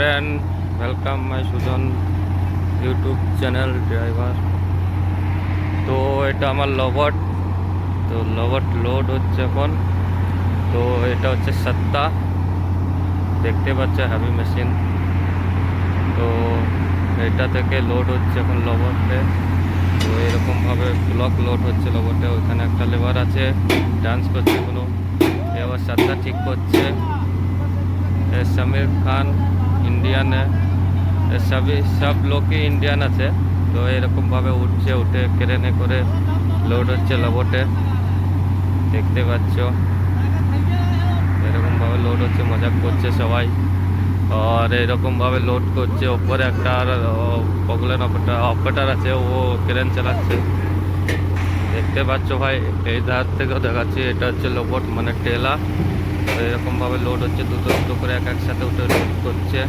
friend, welcome my Sujan YouTube channel driver তো এটা আমার লবট তো লবট লোড হচ্ছে এখন। তো এটা হচ্ছে সত্তা দেখতে পাচ্ছে হ্যাভি মেশিন তো এটা থেকে লোড হচ্ছে এখন লবটে তো। এরকমভাবে ব্লক লোড হচ্ছে লবটে ওইখানে একটা লেবার আছে। ডান্স করছে কোনো। এবার সাতটা ঠিক করছে। সামির খান ইন্ডিয়ান এ সবই, সব লোকই ইন্ডিয়ান আছে। তো এরকমভাবে উঠছে, উঠে ক্রেনে করে লোড হচ্ছে লবটে। দেখতে পাচ্ছ। এরকমভাবে লোড হচ্ছে মজা করছে সবাই। আর এরকমভাবে লোড করছে, ওপরে একটা আর পগলেন অপারেটার আছে, ও ক্রেন চালাচ্ছে। দেখতে পাচ্ছ ভাই, এই ধার থেকেও দেখাচ্ছি, এটা হচ্ছে লোবট মানে টেলা। এরকমভাবে লোড হচ্ছে, দুটো দুটো করে এক একসাথে উঠে লোড করছে।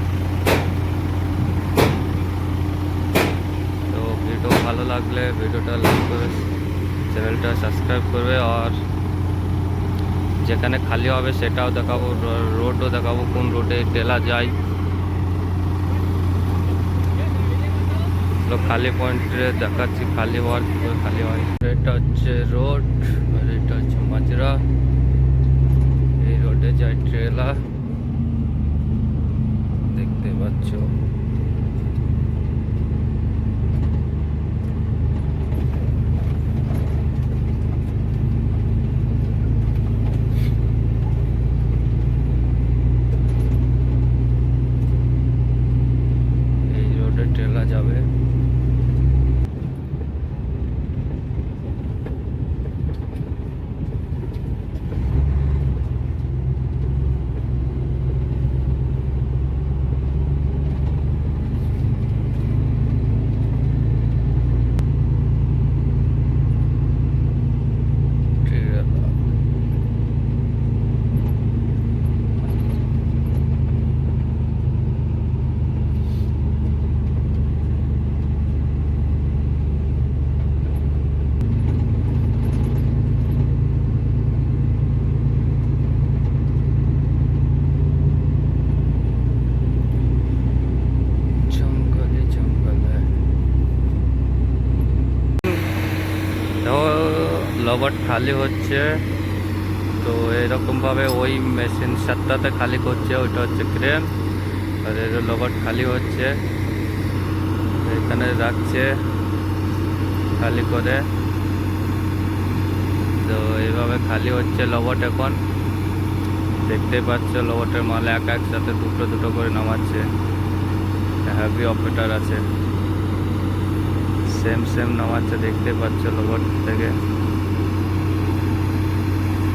তো ভিডিও ভালো লাগলে ভিডিওটা লাইক করে চ্যানেলটা সাবস্ক্রাইব করবে আর যেখানে খালি হবে সেটাও দেখাবো রোডও দেখাবো, কোন রোডে টেলা যায়। তো খালি পয়েন্টে দেখাচ্ছি, খালি হওয়ার খালি হয়। এটা হচ্ছে রোড আর এটা হচ্ছে মাজরা যায় ট্রেলার দেখতে পাচ্ছ। লবট খালি হচ্ছে। তো এরকমভাবে ওই মেশিন সাতটাতে খালি করছে, ওইটা হচ্ছে ক্রেন আর এর লবট খালি হচ্ছে। এখানে রাখছে খালি করে। তো এইভাবে খালি হচ্ছে লবট এখন। দেখতে পাচ্ছ লবটের মাল এক একসাথে দুটো দুটো করে নামাচ্ছে। হ্যাভি অপারেটার আছে। সেম সেম নামাচ্ছে দেখতে পাচ্ছ লোবট থেকে।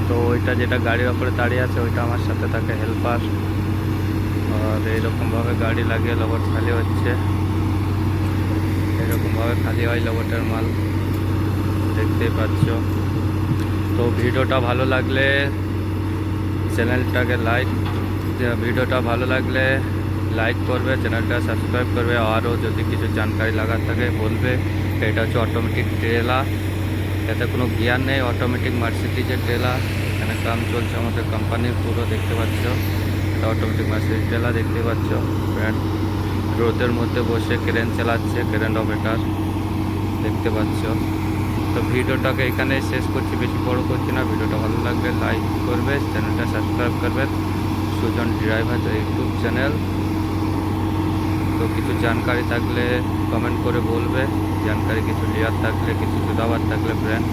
তো ওইটা যেটা গাড়ির ওপরে দাঁড়িয়ে আছে, ওইটা আমার সাথে থাকে হেল্পার আর এইরকমভাবে গাড়ি লাগিয়ে লোবট খালি হচ্ছে। এরকমভাবে খালি হয় লোবটের মাল। দেখতেই পাচ্ছ। তো ভিডিওটা ভালো লাগলে চ্যানেলটাকে লাইক ভিডিওটা ভালো লাগলে লাইক করবে, চ্যানেলটা সাবস্ক্রাইব করবে। আরও যদি কিছু জানকারি লাগার থাকে বলবে, এটা হচ্ছে অটোমেটিক ট্রেলা এতে কোনো গিয়ার নেই অটোমেটিক মার্সিডিজের ট্রেলা এখানে কাম চলছে আমাদের কোম্পানির পুরো দেখতে পাচ্ছ। এটা অটোমেটিক মার্সিডিজ ট্রেলা দেখতে পাচ্ছ। ব্র্যান্ড রোদের মধ্যে বসে ক্রেন চালাচ্ছে ক্রেন অপারেটার দেখতে পাচ্ছ। তো ভিডিওটাকে এখানে শেষ করছি, বেশি বড় করছি না। ভিডিওটা ভালো লাগলে লাইক করবে চ্যানেলটা সাবস্ক্রাইব করবে। সুজন ড্রাইভার ইউটিউব চ্যানেল কিছু জানকারি থাকলে কমেন্ট করে বলবে। জানকারি কিছু লেয়ার থাকলে কিছু দাবার থাকলে ব্র্যান্ড